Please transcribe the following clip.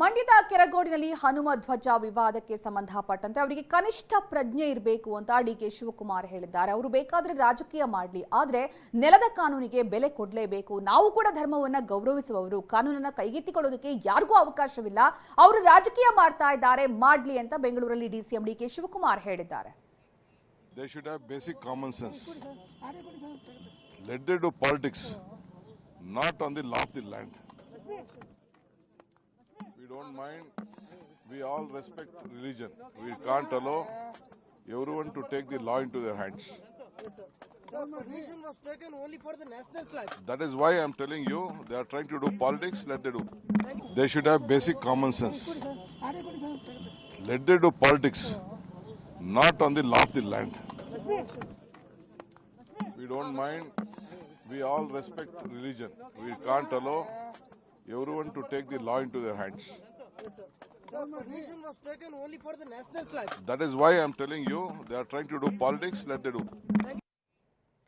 ಮಂಡ್ಯದ ಕೆರಗೋಡಿನಲ್ಲಿ ಹನುಮ ಧ್ವಜ ವಿವಾದಕ್ಕೆ ಸಂಬಂಧಪಟ್ಟಂತೆ ಅವರಿಗೆ ಕನಿಷ್ಠ ಪ್ರಜ್ಞೆ ಇರಬೇಕು ಅಂತ ಡಿ ಕೆ ಶಿವಕುಮಾರ್ ಹೇಳಿದ್ದಾರೆ. ಅವರು ಬೇಕಾದ್ರೆ ರಾಜಕೀಯ ಮಾಡಲಿ, ಆದರೆ ನೆಲದ ಕಾನೂನಿಗೆ ಬೆಲೆ ಕೊಡಲೇಬೇಕು. ನಾವು ಕೂಡ ಧರ್ಮವನ್ನು ಗೌರವಿಸುವವರು, ಕಾನೂನನ್ನು ಕೈಗೆತ್ತಿಕೊಳ್ಳೋದಕ್ಕೆ ಯಾರಿಗೂ ಅವಕಾಶವಿಲ್ಲ. ಅವರು ರಾಜಕೀಯ ಮಾಡ್ತಾ ಇದ್ದಾರೆ, ಮಾಡಲಿ ಅಂತ ಬೆಂಗಳೂರಲ್ಲಿ ಡಿಸಿಎಂ ಡಿ ಕೆ ಶಿವಕುಮಾರ್ ಹೇಳಿದ್ದಾರೆ. Don't mind. We all respect religion. We can't allow everyone to take the law into their hands. Sir, permission was taken only for the national flag. That is why I'm telling you they are trying to do politics. Let them do. They should have basic common sense. Let them do politics, not on the law of the land. We don't mind. We all respect religion. We can't allow everyone to take the law into their hands. Sir, permission was taken only for the national flag. That is why I'm telling you they are trying to do politics. Let them do.